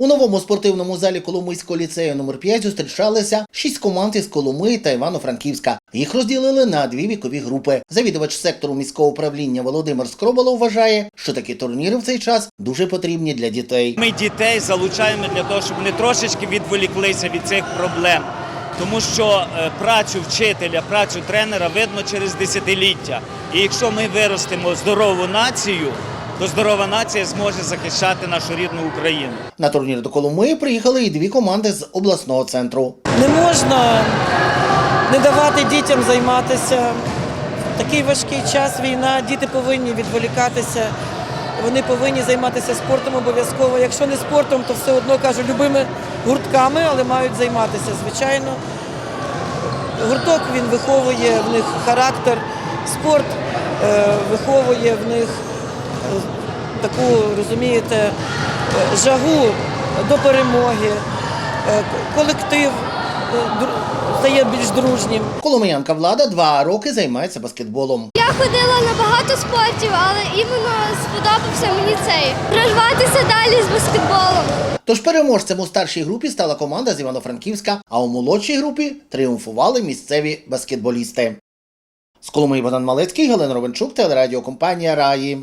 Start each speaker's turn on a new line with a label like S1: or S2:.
S1: У новому спортивному залі Коломийського ліцею номер 5 зустрічалися шість команд із Коломиї та Івано-Франківська. Їх розділили на дві вікові групи. Завідувач сектору міського управління Володимир Скробало вважає, що такі турніри в цей час дуже потрібні для дітей.
S2: Ми дітей залучаємо для того, щоб вони трошечки відволіклися від цих проблем. Тому що е, працю вчителя, працю тренера видно через десятиліття. І якщо ми виростимо здорову націю, то здорова нація зможе захищати нашу рідну Україну.
S1: На турнір до Коломиї приїхали і дві команди з обласного центру.
S3: Не можна не давати дітям займатися. Такий важкий час, війна, діти повинні відволікатися. Вони повинні займатися спортом обов'язково. Якщо не спортом, то все одно кажу, любими гуртками, але мають займатися. Звичайно, гурток він виховує в них характер, спорт е, виховує в них таку, розумієте, е, жагу до перемоги, Е, колектив е, стає більш дружнім.
S1: Коломиянка влада два роки займається баскетболом.
S4: Я ходила на багато спортів, але іменно сподобався мені цей. Прорватися далі з баскетболом.
S1: Тож переможцем у старшій групі стала команда з Івано-Франківська, а у молодшій групі тріумфували місцеві баскетболісти. З Коломиї Богдан Малецький, Галина Ровенчук, телерадіокомпанія Раї.